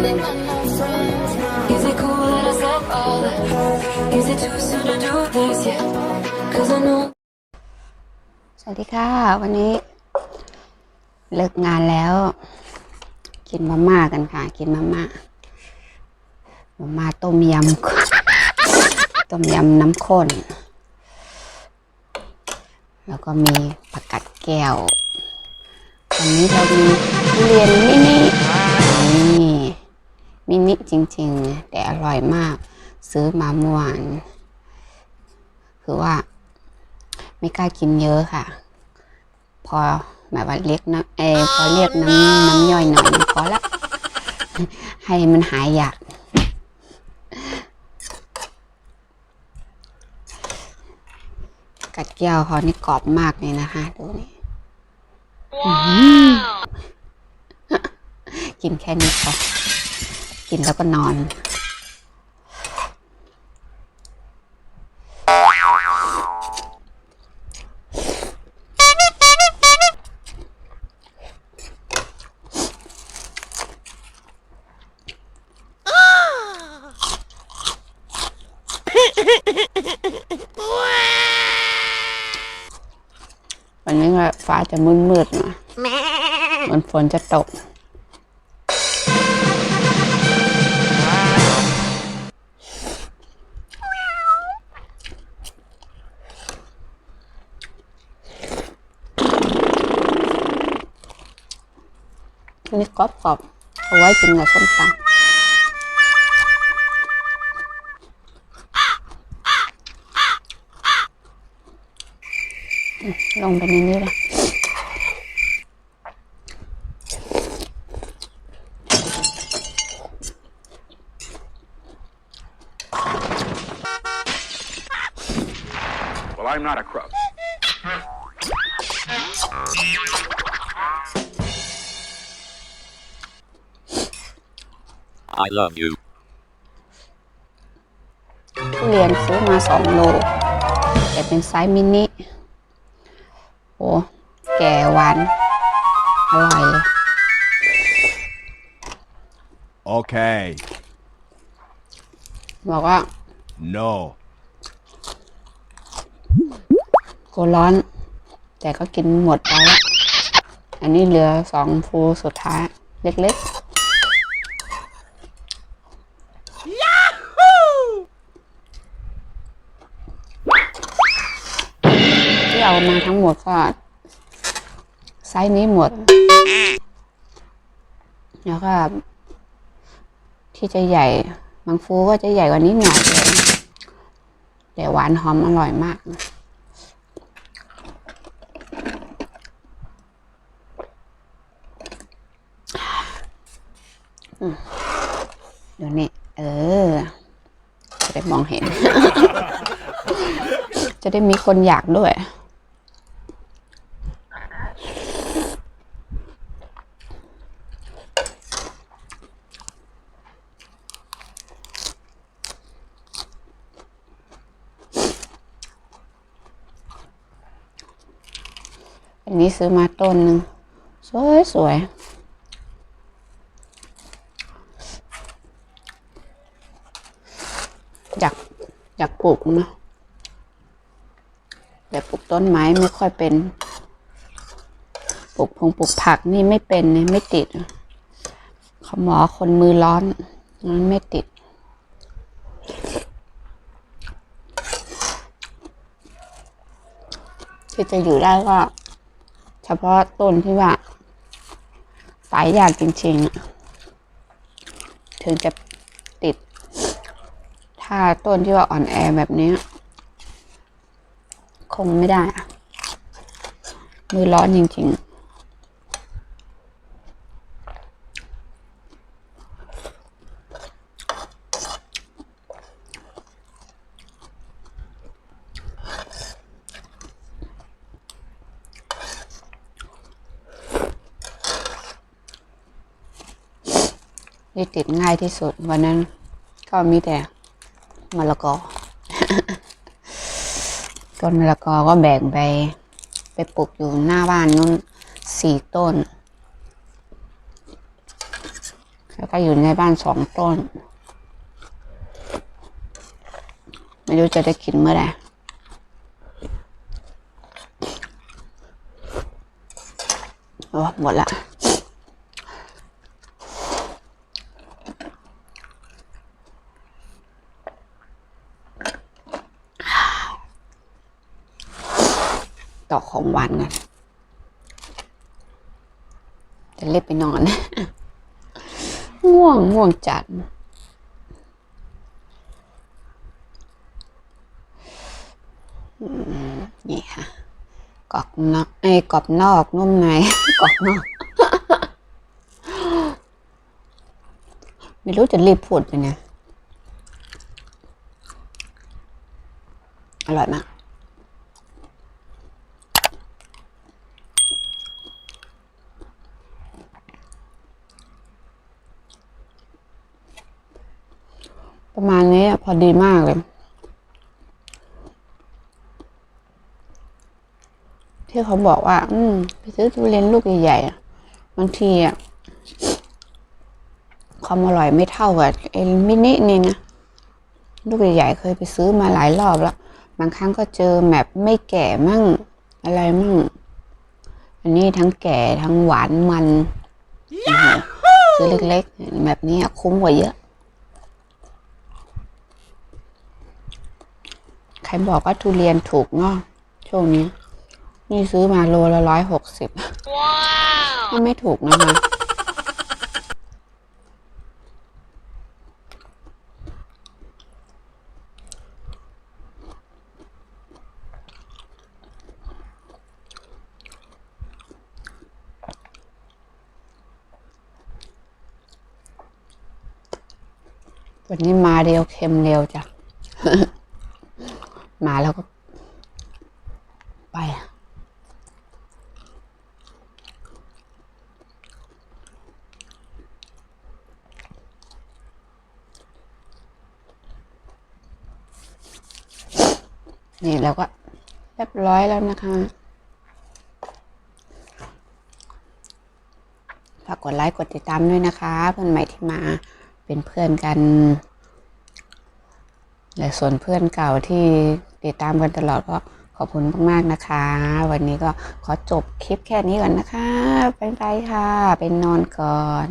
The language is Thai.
Is it cool that I said all that? Is it too soon to do this yet? Cause I know. สวัสดีค่ะ วันนี้ เลิกงานแล้ว กินมาม่ากันค่ะ กินมาม่ามาม่าต้มยำต้มยำน้ำข้น แล้วก็มีผักกัดแก้ววันนี้เรามีทุเรียนมินินี่ มินิจริง ๆ แต่อร่อยมาก ซื้อมาเมื่อวาน คือว่า ไม่กล้ากินเยอะค่ะ พอแบบว่าเรียกน้ำเออพอเรียกน้ำน้ำย่อยหน่อยพอละให้มันหายอยากกัดแก้วเขานี่กรอบมากเลยนะคะ ดูนี่อื้อหือกินแค่นี้พอ กินแล้วก็นอน วันนี้ก็ฟ้าจะมืดๆหน่อยเหมือนฝนจะตก อันี่กรอบๆเอาไว้กินกับส้มตำลงไปในนี้เลย I love you. ทุเรียนซื้อมาสองโล แต่เป็นไซส์มินิ โอ้ แก่หวานอร่อยเลย Okay. บอกว่า No. กลัวร้อน แต่ก็กินหมดไปแล้ว อันนี้เหลือสองฟูสุดท้าย เล็กๆที่เอา มาทั้งหมดก็ไซส์นี้หมด แล้วก็ ที่จะใหญ่บางฟูก็จะใหญ่กว่านี้หน่อยเลยแต่หวานหอมอร่อยมากนะเดี๋ยวนี้เออ จะได้มองเห็น จะได้มีคนอยากด้วย อันนี้ซื้อมาต้นหนึ่งสวยสวยอยากอยากปลูกเนาะแต่ปลูกต้นไม้ไม่ค่อยเป็น ปลูกพงปลูกผักนี่ไม่เป็นเนี่ยไม่ติดเขาหมอคนมือร้อนมันไม่ติด ที่จะอยู่ได้ก็ ฉพาะต้นที่ว่าสายยากจริงๆ ถึงจะติด ถ้าต้นที่ว่าอ่อนแอแบบนี้ คงไม่ได้ มือร้อนจริงๆ ที่ติดง่ายที่สุด วันนั้นก็มีแต่มะละกอ ต้นมะละกอก็แบ่งไป ไปปลูกอยู่หน้าบ้านนู้นสี่ต้น แล้วก็อยู่ในบ้านสองต้น ไม่รู้จะได้กินเมื่อไหร่โอ้หมดละ ต่อของหวานกันจะเล็บไปนอน ง่วงง่วงจัด นี่ค่ะกรอบนอกไอ้กรอบนอกนุ่มในกรอบนอก ไม่รู้จะรีบพูดไปเนี่ยอร่อยมาก ประมาณนี้อะพอดีมากเลย ที่เขาบอกว่า อืมไปซื้อทุเรียนลูกใหญ่ๆอะบางทีอะความอร่อยไม่เท่ากับไอ้มินินี่นะลูกใหญ่ๆเคยไปซื้อมาหลายรอบแล้ว บางครั้งก็เจอแบบไม่แก่มั่งอะไรมั่ง อันนี้ทั้งแก่ทั้งหวานมันอื้อหือซื้อเล็กๆ แบบนี้อะคุ้มกว่าเยอะ ใค รบอกว่าทุเรียนถูกเนาะช่วงนี้ นี่ซื้อมาโลละร้อยหกสิบมันไม่ถูกนะคะวันนี้มาเร็วเค็มเร็วจ้ะ มาแล้วก็ ไปอะนี่แล้วก็เรียบร้อยแล้วนะคะฝากกดไลค์กดติดตามด้วยนะคะ เพื่อนใหม่ที่มาเป็นเพื่อนกัน และส่วนเพื่อนเก่าที่ติดตามกันตลอดก็ขอบคุณมากๆนะคะ วันนี้ก็ขอจบคลิปแค่นี้ก่อนนะคะไปไปค่ะไปนอนก่อน